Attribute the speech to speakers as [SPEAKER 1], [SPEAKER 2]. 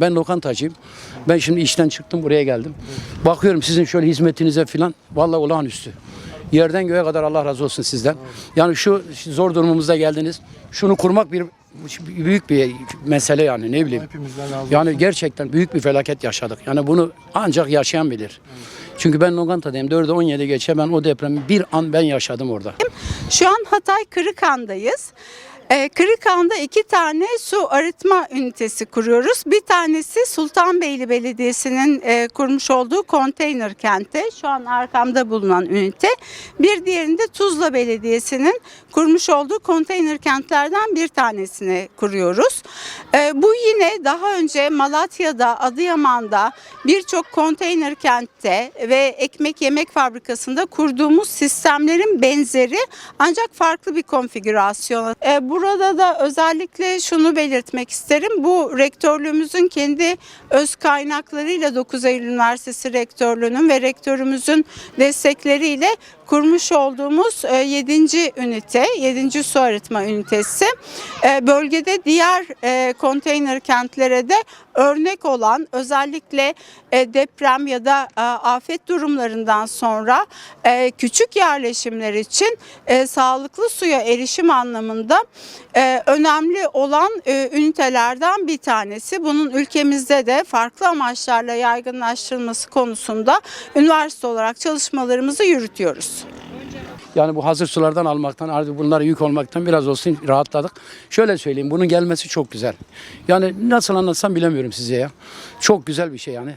[SPEAKER 1] Ben lokantacıyım. Ben şimdi işten çıktım buraya geldim. Bakıyorum sizin şöyle hizmetinize falan. Vallahi olağanüstü. Yerden göğe kadar Allah razı olsun sizden. Yani şu zor durumumuzda geldiniz. Şunu kurmak bir büyük bir mesele yani ne bileyim. Yani gerçekten büyük bir felaket yaşadık. Yani bunu ancak yaşayan bilir. Çünkü ben lokantadayım. 4'e 17 geçe ben o depremi bir an ben yaşadım orada.
[SPEAKER 2] Şu an Hatay Kırıkhan'dayız. Ee, Kırıkhan'da iki tane su arıtma ünitesi kuruyoruz. Bir tanesi Sultanbeyli Belediyesi'nin e, kurmuş olduğu konteyner kentte. Şu an arkamda bulunan ünite. Bir diğerinde Tuzla Belediyesi'nin kurmuş olduğu konteyner kentlerden bir tanesini kuruyoruz. Ee, bu yine daha önce Malatya'da, Adıyaman'da birçok konteyner kentte ve ekmek yemek fabrikasında kurduğumuz sistemlerin benzeri ancak farklı bir konfigürasyon. Ee, burada da özellikle şunu belirtmek isterim. Bu rektörlüğümüzün kendi öz kaynaklarıyla 9 Eylül Üniversitesi rektörlüğünün ve rektörümüzün destekleriyle kurmuş olduğumuz 7. ünite, 7. su arıtma ünitesi e, bölgede diğer e, konteyner kentlere de örnek olan özellikle e, deprem ya da e, afet durumlarından sonra e, küçük yerleşimler için e, sağlıklı suya erişim anlamında e, önemli olan e, ünitelerden bir tanesi. Bunun ülkemizde de farklı amaçlarla yaygınlaştırılması konusunda üniversite olarak çalışmalarımızı yürütüyoruz.
[SPEAKER 1] Yani bu hazır sulardan almaktan, artık bunlara yük olmaktan biraz olsun rahatladık. Şöyle söyleyeyim, bunun gelmesi çok güzel. Yani nasıl anlatsam bilemiyorum size ya. Çok güzel bir şey yani.